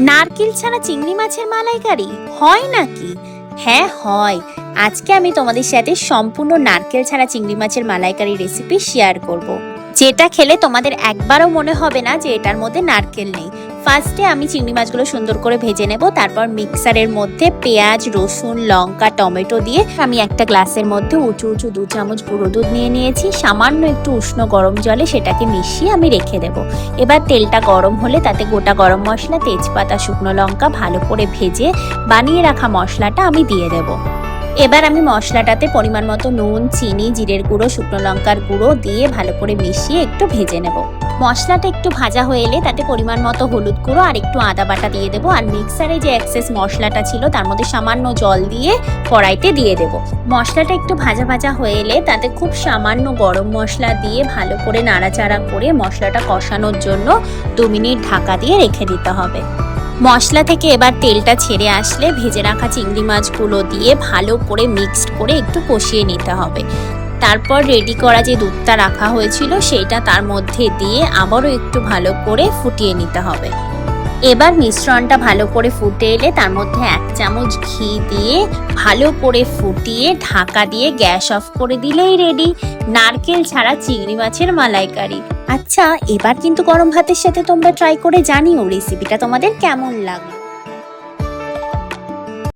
নারকেল ছাড়া চিংড়ি মাছের মালাইকারি? হয় নাকি? হ্যাঁ হয়। আজকে আমি তোমাদের সাথে সম্পূর্ণ নারকেল ছাড়া চিংড়ি মাছের মালাইকারি রেসিপি শেয়ার করব। যেটা খেলে তোমাদের একবারও মনে হবে না যে এটার মধ্যে নারকেল নেই। ফার্স্টে আমি চিংড়ি মাছগুলো সুন্দর করে ভেজে নেব, তারপর মিক্সারের মধ্যে পেঁয়াজ, রসুন, লঙ্কা, টমেটো দিয়ে আমি একটা গ্লাসের মধ্যে উঁচু উঁচু দু চামচ গুঁড়ো দুধ নিয়ে নিয়েছি, সামান্য একটু উষ্ণ গরম জলে সেটাকে মিশিয়ে আমি রেখে দেব। এবার তেলটা গরম হলে তাতে গোটা গরম মশলা, তেজপাতা, শুকনো লঙ্কা ভালো করে ভেজে বানিয়ে রাখা মশলাটা আমি দিয়ে দেব। এবার আমি মশলাটাতে পরিমাণ মতো নুন, চিনি, জিরের গুঁড়ো, শুকনো লঙ্কার গুঁড়ো দিয়ে ভালো করে মিশিয়ে একটু ভেজে নেব। মশলাটা একটু ভাজা হয়ে এলে তাতে পরিমাণ মতো হলুদ গুঁড়ো আর একটু আদা বাটা দিয়ে দেবো আর মিক্সারে যে এক্সেস মশলাটা ছিল তার মধ্যে সামান্য জল দিয়ে কড়াইতে দিয়ে দেবো। মশলাটা একটু ভাজা ভাজা হয়ে এলে তাতে খুব সামান্য গরম মশলা দিয়ে ভালো করে নাড়াচাড়া করে মশলাটা কষানোর জন্য দু মিনিট ঢাকা দিয়ে রেখে দিতে হবে। মশলা থেকে এবার তেলটা ছেড়ে আসলে ভেজে রাখা চিংড়ি মাছগুলো দিয়ে ভালো করে মিক্সড করে একটু কষিয়ে নিতে হবে। তারপর রেডি করা যে দুধটা রাখা হয়েছিল সেইটা তার মধ্যে দিয়ে আবারও একটু ভালো করে ফুটিয়ে নিতে হবে। এবার মিশ্রণটা ভালো করে ফুটে এলে তার মধ্যে এক চামচ ঘি দিয়ে ভালো করে ফুটিয়ে ঢাকা দিয়ে গ্যাস অফ করে দিলেই রেডি নারকেল ছাড়া চিংড়ি মাছের মালাইকারি। আচ্ছা এবার কিন্তু গরম ভাতের সাথে তোমরা ট্রাই করে জানিও রেসিপিটা তোমাদের কেমন লাগল।